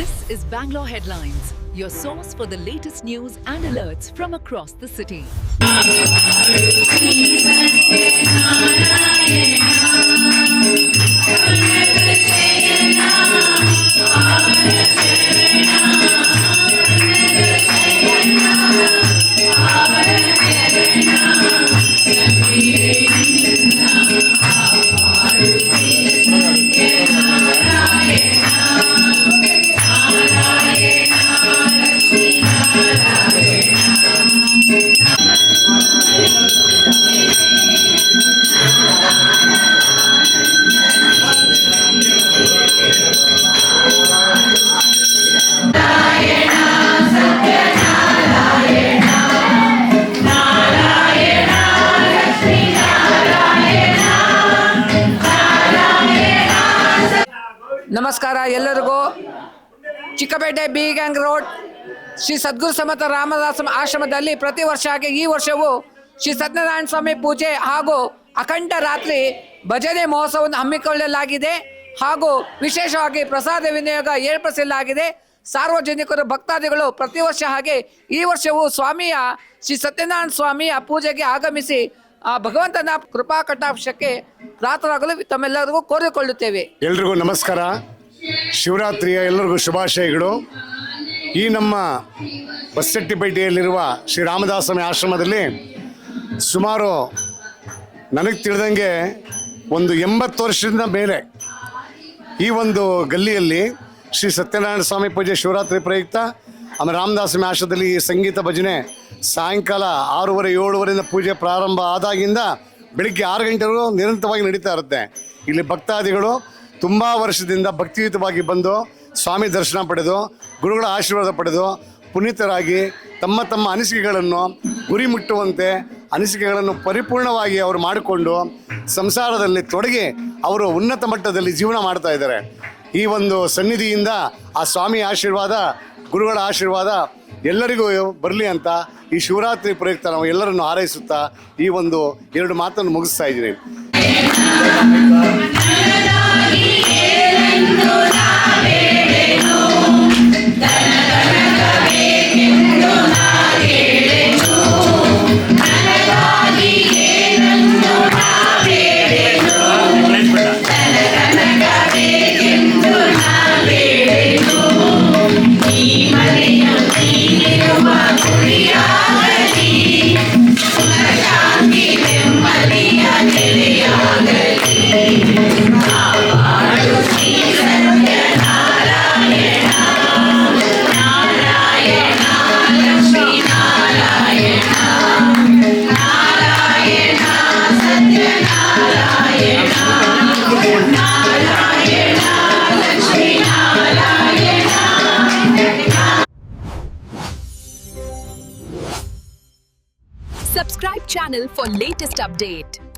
This is Bangalore Headlines, your source for the latest news and alerts from across the city. ನಮಸ್ಕಾರ ಎಲ್ಲರಿಗೂ. Chickpete B gang road Shri Sadguru Samata Ramadasa ಆಶ್ರಮದಲ್ಲಿ ಪ್ರತಿ ವರ್ಷ ಹಾಗೆ ಈ ವರ್ಷವೂ ಶ್ರೀ ಸತ್ಯನಾರಾಯಣ ಸ್ವಾಮಿ ಪೂಜೆ ಹಾಗೂ ಅಖಂಡ ರಾತ್ರಿ ಭಜನೆ ಮಹೋತ್ಸವವನ್ನು ಹಮ್ಮಿಕೊಳ್ಳಲಾಗಿದೆ. ಹಾಗೂ ವಿಶೇಷವಾಗಿ ಪ್ರಸಾದ ವಿನಿಯೋಗ ಏರ್ಪಡಿಸಲಾಗಿದೆ. ಸಾರ್ವಜನಿಕರು, ಭಕ್ತಾದಿಗಳು ಪ್ರತಿ ವರ್ಷ ಹಾಗೆ ಈ ವರ್ಷವೂ ಸ್ವಾಮಿಯ ಶ್ರೀ ಸತ್ಯನಾರಾಯಣ ಸ್ವಾಮಿಯ ಪೂಜೆಗೆ ಆಗಮಿಸಿ ಆ ಭಗವಂತನ ಕೃಪಾ ಕಟಾಕ್ಷಕ್ಕೆ ಪ್ರಾರ್ಥನಾಗಲು ತಮ್ಮೆಲ್ಲರಿಗೂ ಕೋರಿಕೊಳ್ಳುತ್ತೇವೆ. ಎಲ್ರಿಗೂ ನಮಸ್ಕಾರ. ಶಿವರಾತ್ರಿಯ ಎಲ್ಲರಿಗೂ ಶುಭಾಶಯಗಳು. ಈ ನಮ್ಮ ಬಸ್ಸೆಟ್ಟಿಪೇಟೆಯಲ್ಲಿರುವ ಶ್ರೀ ರಾಮದಾಸಮಿ ಆಶ್ರಮದಲ್ಲಿ ಸುಮಾರು ನನಗೆ ತಿಳಿದಂಗೆ ಒಂದು ಎಂಬತ್ತು ವರ್ಷದಿಂದ ಮೇಲೆ ಈ ಒಂದು ಗಲ್ಲಿಯಲ್ಲಿ ಶ್ರೀ ಸತ್ಯನಾರಾಯಣ ಸ್ವಾಮಿ ಪೂಜೆ ಶಿವರಾತ್ರಿ ಪ್ರಯುಕ್ತ ಆಮೇಲೆ ರಾಮದಾಸ ಈ ಸಂಗೀತ ಭಜನೆ ಸಾಯಂಕಾಲ ಆರೂವರೆ, ಏಳುವರೆಯಿಂದ ಪೂಜೆ ಪ್ರಾರಂಭ ಆದಾಗಿಂದ ಬೆಳಿಗ್ಗೆ ಆರು ಗಂಟೆವರೆಗೂ ನಿರಂತರವಾಗಿ ನಡೀತಾ ಇರುತ್ತೆ. ಇಲ್ಲಿ ಭಕ್ತಾದಿಗಳು ತುಂಬ ವರ್ಷದಿಂದ ಭಕ್ತಿಯುತವಾಗಿ ಬಂದು ಸ್ವಾಮಿ ದರ್ಶನ ಪಡೆದು, ಗುರುಗಳ ಆಶೀರ್ವಾದ ಪಡೆದು ಪುನೀತರಾಗಿ ತಮ್ಮ ತಮ್ಮ ಅನಿಸಿಕೆಗಳನ್ನು ಗುರಿ ಮುಟ್ಟುವಂತೆ ಅನಿಸಿಕೆಗಳನ್ನು ಪರಿಪೂರ್ಣವಾಗಿ ಅವರು ಮಾಡಿಕೊಂಡು ಸಂಸಾರದಲ್ಲಿ ತೊಡಗಿ ಅವರು ಉನ್ನತ ಮಟ್ಟದಲ್ಲಿ ಜೀವನ ಮಾಡ್ತಾ ಇದ್ದಾರೆ. ಈ ಒಂದು ಸನ್ನಿಧಿಯಿಂದ ಆ ಸ್ವಾಮಿ ಆಶೀರ್ವಾದ ಗುರುಗಳ ಆಶೀರ್ವಾದ ಎಲ್ಲರಿಗೂ ಬರಲಿ ಅಂತ ಈ ಶಿವರಾತ್ರಿ ಪ್ರಯುಕ್ತ ನಾವು ಎಲ್ಲರನ್ನು ಹಾರೈಸುತ್ತಾ ಈ ಒಂದು ಎರಡು ಮಾತನ್ನು ಮುಗಿಸ್ತಾ ಇದ್ದೀನಿ Subscribe channel for latest update.